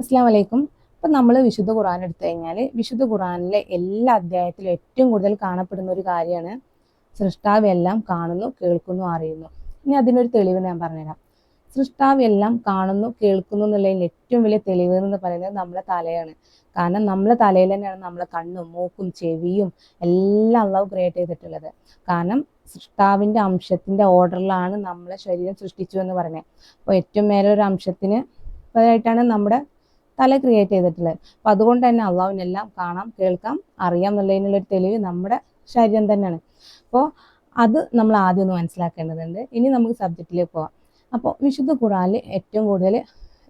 അസ്സാം വലൈക്കും ഇപ്പം നമ്മൾ വിശുദ്ധ ഖുർആൻ എടുത്തു കഴിഞ്ഞാൽ വിശുദ്ധ ഖുർആനിലെ എല്ലാ അധ്യായത്തിലും ഏറ്റവും കൂടുതൽ കാണപ്പെടുന്ന ഒരു കാര്യമാണ് സൃഷ്ടാവ് എല്ലാം കാണുന്നു കേൾക്കുന്നു അറിയുന്നു. ഇനി അതിനൊരു തെളിവ് ഞാൻ പറഞ്ഞുതരാം. സൃഷ്ടാവ് എല്ലാം കാണുന്നു കേൾക്കുന്നു എന്നുള്ളതിൽ ഏറ്റവും വലിയ തെളിവ് എന്ന് പറയുന്നത് നമ്മളെ തലയാണ്. കാരണം നമ്മളെ തലയിൽ തന്നെയാണ് നമ്മളെ കണ്ണും മൂക്കും ചെവിയും എല്ലാം അള്ളാഹു ക്രിയേറ്റ് ചെയ്തിട്ടുള്ളത്. കാരണം സൃഷ്ടാവിന്റെ അംശത്തിന്റെ ഓർഡറിലാണ് നമ്മളെ ശരീരം സൃഷ്ടിച്ചു എന്ന് പറഞ്ഞത് അപ്പോൾ ഏറ്റവും മേലെ ഒരു അംശത്തിന് ആയിട്ടാണ് നമ്മുടെ തല ക്രിയേറ്റ് ചെയ്തിട്ടുള്ളത്. അപ്പം അതുകൊണ്ട് തന്നെ അള്ളാഹുവിനെല്ലാം കാണാം കേൾക്കാം അറിയാം എന്നുള്ളതിനുള്ളൊരു തെളിവ് നമ്മുടെ ശരീരം തന്നെയാണ്. അപ്പോൾ അത് നമ്മൾ ആദ്യം ഒന്ന് മനസ്സിലാക്കേണ്ടതുണ്ട്. ഇനി നമുക്ക് സബ്ജക്റ്റിലേക്ക് പോവാം. അപ്പോൾ വിശുദ്ധ ഖുറാനിൽ ഏറ്റവും കൂടുതൽ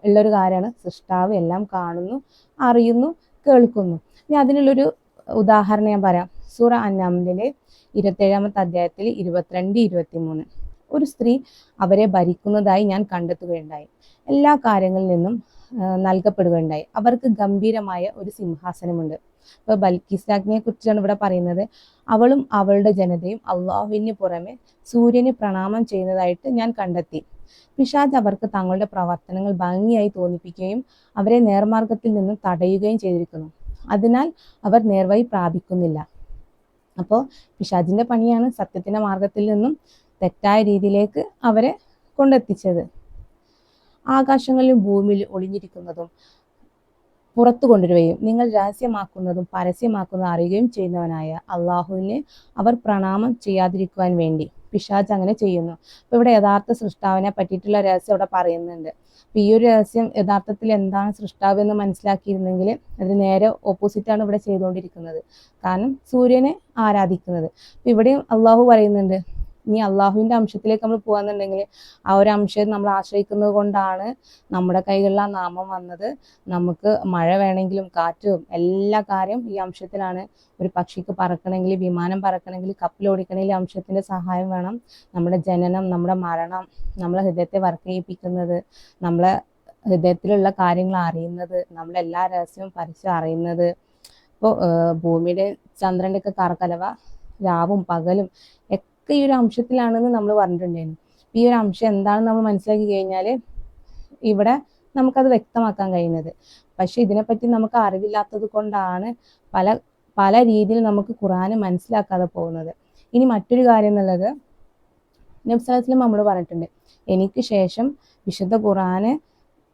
ഉള്ളൊരു കാര്യമാണ് സൃഷ്ടാവ് എല്ലാം കാണുന്നു അറിയുന്നു കേൾക്കുന്നു. ഇനി അതിനുള്ളൊരു ഉദാഹരണം ഞാൻ പറയാം. സൂറ അന്നാമിലെ ഇരുപത്തേഴാമത്തെ അധ്യായത്തിൽ ഇരുപത്തിരണ്ട് ഇരുപത്തിമൂന്ന്. ഒരു സ്ത്രീ അവരെ ഭരിക്കുന്നതായി ഞാൻ കണ്ടെത്തുകയുണ്ടായി. എല്ലാ കാര്യങ്ങളിൽ നിന്നും നൽകപ്പെടുകയുണ്ടായി. അവർക്ക് ഗംഭീരമായ ഒരു സിംഹാസനമുണ്ട്. ഇപ്പോൾ ബൽക്കീസ് കുറിച്ചാണ് ഇവിടെ പറയുന്നത്. അവളും അവളുടെ ജനതയും അള്ളാഹുവിന് പുറമെ സൂര്യന് പ്രണാമം ചെയ്യുന്നതായിട്ട് ഞാൻ കണ്ടെത്തി. പിശാജ് അവർക്ക് തങ്ങളുടെ പ്രവർത്തനങ്ങൾ ഭംഗിയായി തോന്നിപ്പിക്കുകയും അവരെ നേർമാർഗത്തിൽ നിന്നും തടയുകയും ചെയ്തിരിക്കുന്നു. അതിനാൽ അവർ നേർവഴി പ്രാപിക്കുന്നില്ല. അപ്പോൾ പിശാജിന്റെ പണിയാണ് സത്യത്തിന്റെ മാർഗത്തിൽ നിന്നും തെറ്റായ രീതിയിലേക്ക് അവരെ കൊണ്ടെത്തിച്ചത്. ആകാശങ്ങളിലും ഭൂമിയിലും ഒളിഞ്ഞിരിക്കുന്നതും പുറത്തു കൊണ്ടുവരികയും നിങ്ങൾ രഹസ്യമാക്കുന്നതും പരസ്യമാക്കുന്നതും അറിയുകയും ചെയ്യുന്നവനായ അള്ളാഹുവിനെ അവർ പ്രണാമം ചെയ്യാതിരിക്കുവാൻ വേണ്ടി പിശാജ് അങ്ങനെ ചെയ്യുന്നു. അപ്പൊ ഇവിടെ യഥാർത്ഥ സൃഷ്ടാവിനെ പറ്റിയിട്ടുള്ള രഹസ്യം ഇവിടെ പറയുന്നുണ്ട്. അപ്പൊ ഈ ഒരു രഹസ്യം യഥാർത്ഥത്തിൽ എന്താണ് സൃഷ്ടാവ് എന്ന് മനസ്സിലാക്കിയിരുന്നെങ്കിൽ അതിന് നേരെ ഓപ്പോസിറ്റാണ് ഇവിടെ ചെയ്തുകൊണ്ടിരിക്കുന്നത്. കാരണം സൂര്യനെ ആരാധിക്കുന്നത്. ഇവിടെയും അള്ളാഹു പറയുന്നുണ്ട് ഇനി അള്ളാഹുവിന്റെ അംശത്തിലേക്ക് നമ്മൾ പോകാന്നുണ്ടെങ്കിൽ ആ ഒരു അംശം നമ്മൾ ആശ്രയിക്കുന്നത് കൊണ്ടാണ് നമ്മുടെ കൈകളിൽ ആ നാമം വന്നത്. നമുക്ക് മഴ വേണമെങ്കിലും കാറ്റും എല്ലാ കാര്യം ഈ അംശത്തിലാണ്. ഒരു പക്ഷിക്ക് പറക്കണമെങ്കിൽ വിമാനം പറക്കണമെങ്കിൽ കപ്പലോടിക്കണമെങ്കിൽ അംശത്തിന്റെ സഹായം വേണം. നമ്മുടെ ജനനം നമ്മുടെ മരണം നമ്മളെ ഹൃദയത്തെ വർക്ക് ചെയ്യിപ്പിക്കുന്നത് നമ്മളെ ഹൃദയത്തിലുള്ള കാര്യങ്ങൾ അറിയുന്നത് നമ്മളെ എല്ലാ രഹസ്യവും പരസ്യം അറിയുന്നത്. ഇപ്പോൾ ഭൂമിയുടെ ചന്ദ്രന്റെ ഒക്കെ കറക്കലവ രാവും പകലും ഒക്കെ ഈ ഒരു അംശത്തിലാണെന്ന് നമ്മൾ പറഞ്ഞിട്ടുണ്ടായിരുന്നു. ഈ ഒരു അംശം എന്താണെന്ന് നമ്മൾ മനസ്സിലാക്കി കഴിഞ്ഞാൽ ഇവിടെ നമുക്കത് വ്യക്തമാക്കാൻ കഴിയുന്നത്. പക്ഷെ ഇതിനെപ്പറ്റി നമുക്ക് അറിവില്ലാത്തത് കൊണ്ടാണ് പല പല രീതിയിൽ നമുക്ക് ഖുറാന് മനസ്സിലാക്കാതെ പോകുന്നത്. ഇനി മറ്റൊരു കാര്യം എന്നുള്ളത് നബ്സലത്തിലും നമ്മൾ പറഞ്ഞിട്ടുണ്ട്. എനിക്ക് ശേഷം വിശുദ്ധ ഖുറാന്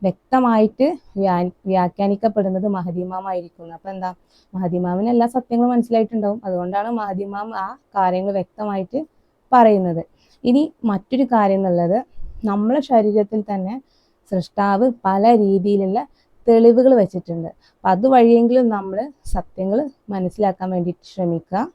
വ്യക്തമായിട്ട് വ്യാ വ്യാഖ്യാനിക്കപ്പെടുന്നത് മഹദിമാമായിരിക്കുന്നു അപ്പൊ എന്താ? മഹദിമാമിന് എല്ലാ സത്യങ്ങളും മനസ്സിലായിട്ടുണ്ടാവും. അതുകൊണ്ടാണ് മഹദിമാം ആ കാര്യങ്ങൾ വ്യക്തമായിട്ട് പറയുന്നത്. ഇനി മറ്റൊരു കാര്യം എന്നുള്ളത് നമ്മളെ ശരീരത്തിൽ തന്നെ സൃഷ്ടാവ് പല രീതിയിലുള്ള തെളിവുകൾ വെച്ചിട്ടുണ്ട്. അപ്പം അതുവഴിയെങ്കിലും നമ്മൾ സത്യങ്ങൾ മനസ്സിലാക്കാൻ വേണ്ടിയിട്ട് ശ്രമിക്കുക.